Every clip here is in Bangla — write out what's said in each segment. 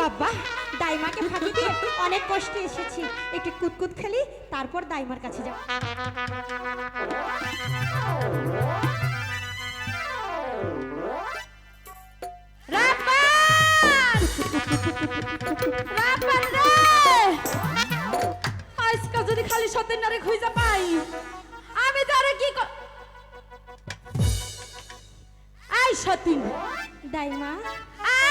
বাবা, দাইমাকে ফাঁকি দিয়ে অনেক কষ্টে এসেছি। একটু কুতকুত খেলি, তারপর দাইমার কাছে যাও যদি খালি সতের নারে খুঁজে পাই, আমি তারা কি আই সতীন! দাইমা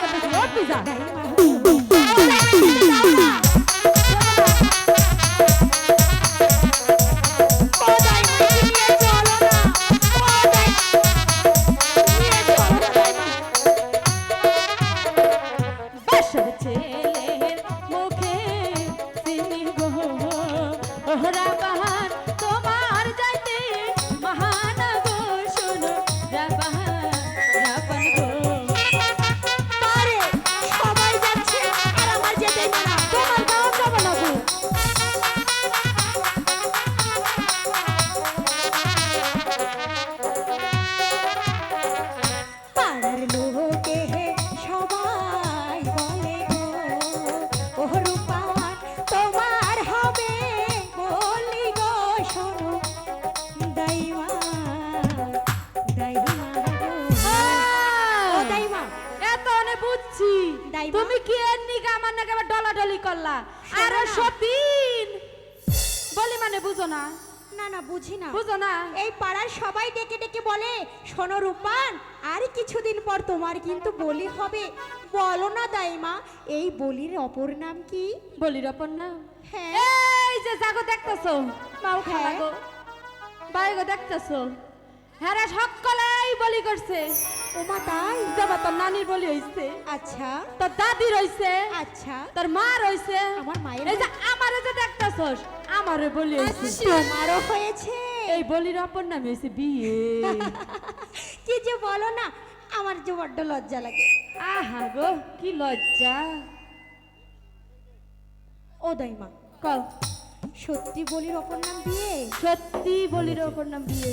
করতেছি ও পিজা নাই তুমি কি এর নিগা আমার নাকি আবার ডলাডলি করলা? আর সতীন! বলি মানে বুঝো না? না না বুঝি না। বুঝো না? এই পাড়ায় সবাই ডেকে ডেকে বলে শোনো রূপান আর কিছুদিন পর তোমার কিন্তু বলি হবে। বলো না দাইমা এই বলির অপর নাম কি? বলির অপর নাম? হ্যাঁ। এই যে জাগো দেখতেছো। মাও খালাগো হ্যাঁ। বাইগো দেখতেছো। হ্যাঁ সকলেই বলি করছে। ওমা তাই? যাবা তোর নানির বলি হইছে। আচ্ছা। তোর দাদি রইছে। আচ্ছা। তোর মা রইছে। আমার মায়ের এই যে আমারে যে দেখতেছস আমারে বলি হইছে। তোমারও হয়েছে। এই বলির অপর নাম হইছে বিয়ে। কি যে বলো না আমার যে বড্ড লজ্জা লাগে। আহা গো কি লজ্জা। ও দাইমা কও। সত্যি বলির অপর নাম বিয়ে? সত্যি বলির অপর নাম বিয়ে।